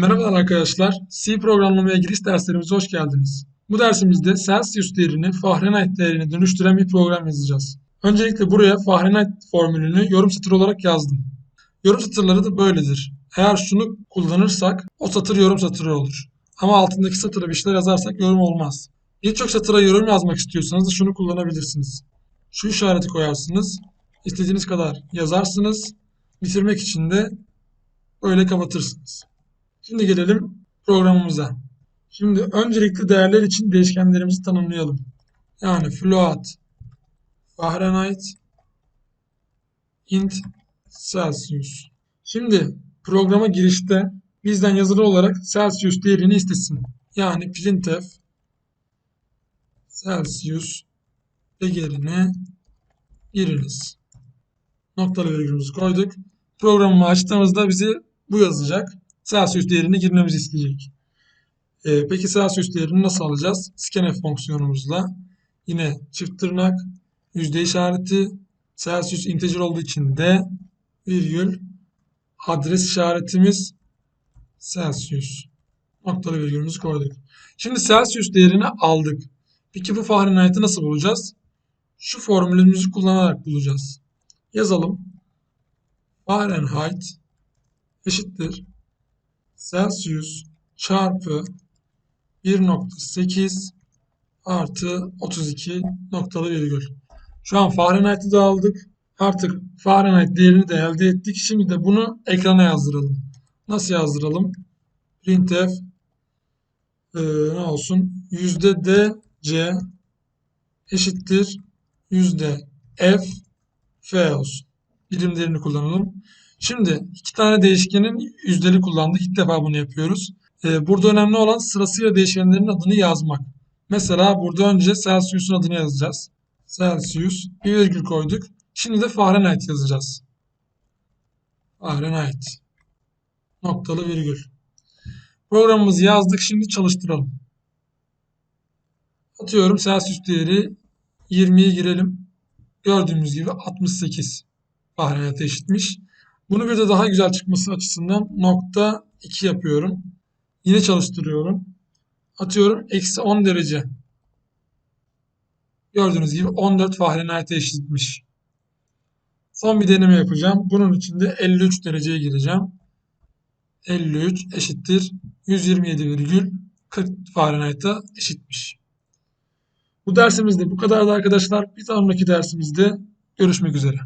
Merhabalar arkadaşlar. C programlamaya giriş derslerimize hoş geldiniz. Bu dersimizde Celsius değerini Fahrenheit değerine dönüştüren bir program yazacağız. Öncelikle buraya Fahrenheit formülünü yorum satırı olarak yazdım. Yorum satırları da böyledir. Eğer şunu kullanırsak o satır yorum satırı olur. Ama altındaki satıra bir şeyler yazarsak yorum olmaz. Birçok satıra yorum yazmak istiyorsanız da şunu kullanabilirsiniz. Şu işareti koyarsınız. İstediğiniz kadar yazarsınız. Bitirmek için de böyle kapatırsınız. Şimdi gelelim programımıza. Şimdi öncelikle değerler için değişkenlerimizi tanımlayalım. Yani float, Fahrenheit, int, Celsius. Şimdi programa girişte bizden yazılı olarak Celsius değerini istesin. Yani printf Celsius değerine giriniz. Noktalı virgülümüzü koyduk. Programı açtığımızda bizi bu yazacak. Celsius değerini girmemizi isteyecek. Ee, peki Celsius değerini nasıl alacağız? Scanf fonksiyonumuzla. Yine çift tırnak, yüzde işareti, Celsius integer olduğu için de virgül, adres işaretimiz Celsius. Noktalı virgülümüzü koyduk. Şimdi Celsius değerini aldık. Peki bu Fahrenheit'i nasıl bulacağız? Şu formülümüzü kullanarak bulacağız. Yazalım. Fahrenheit eşittir Celsius çarpı 1.8 artı 32 noktalı virgül. Şu an Fahrenheit'i de aldık. Artık Fahrenheit değerini de elde ettik. Şimdi de bunu ekrana yazdıralım. Nasıl yazdıralım? printf e, ne olsun? Yüzde DC eşittir yüzde F F olsun. Birimlerini kullanalım. Şimdi iki tane değişkenin yüzdeli kullandık. İlk defa bunu yapıyoruz. Ee, burada önemli olan sırasıyla değişkenlerin adını yazmak. Mesela burada önce Celsius'un adını yazacağız. Celsius bir virgül koyduk. Şimdi de Fahrenheit yazacağız. Fahrenheit. Noktalı virgül. Programımızı yazdık. Şimdi çalıştıralım. Atıyorum Celsius değeri 20'ye girelim. Gördüğümüz gibi 68 Fahrenheit'e eşitmiş. Bunu bir de daha güzel çıkması açısından nokta 2 yapıyorum. Yine çalıştırıyorum. Atıyorum eksi 10 derece. Gördüğünüz gibi 14 Fahrenheit'e eşitmiş. Son bir deneme yapacağım. Bunun için de 53 dereceye gireceğim. 53 eşittir 127,40 Fahrenheit'e eşitmiş. Bu dersimizde bu kadardı arkadaşlar. Bir sonraki dersimizde görüşmek üzere.